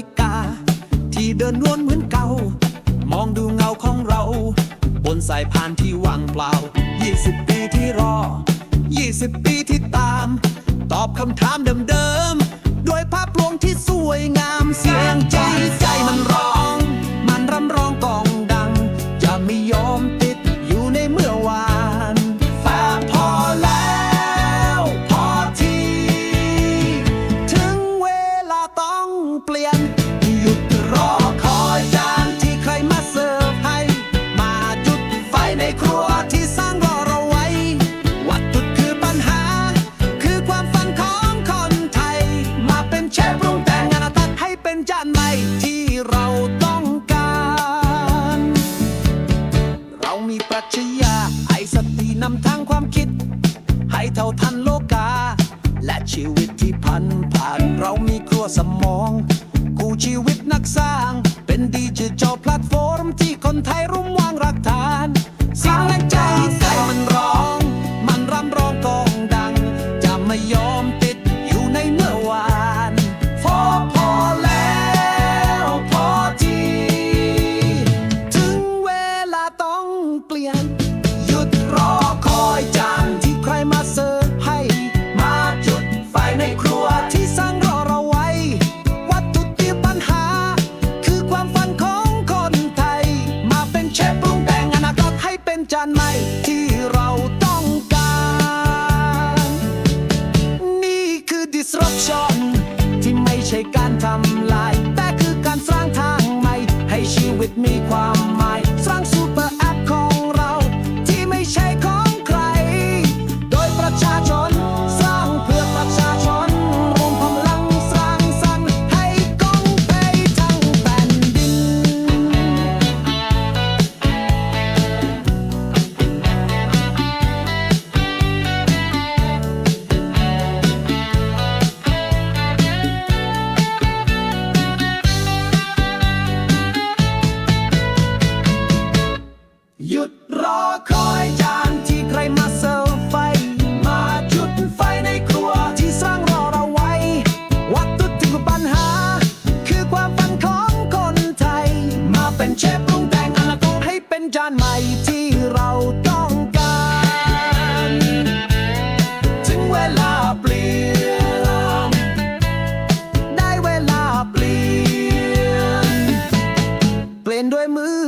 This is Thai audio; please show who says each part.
Speaker 1: ฬิกา ที่เดินวนเหมือนเก่า มองดูเงาของเรา บนสายพานที่ว่างเปล่า 20 ปีที่รอ 20 ปีที่ตาม ตอบคำถามเดิมๆ ด้วยภาพลวงที่สวยงาม ไอสตินำทางความคิด ให้เท่าทันโลกา และชีวิตที่พันผ่านเรามีครัวสมอง กูชีวิตนักสร้าง เป็นดิจิทัลแพลตฟอร์มที่คนไทยร่วม got might. หยุดรอคอยจานที่ใครมาเสิร์ฟไฟ มาจุดไฟในครัวที่สร้างรอเราไว้ วัตถุดิบปัญหา คือความฝันของคนไทย มาเป็นเชฟปรุงแต่งอนาคตให้เป็นจานใหม่ที่เราต้องการ ถึงเวลาเปลี่ยน ได้เวลาเปลี่ยน เปลี่ยนด้วยมือ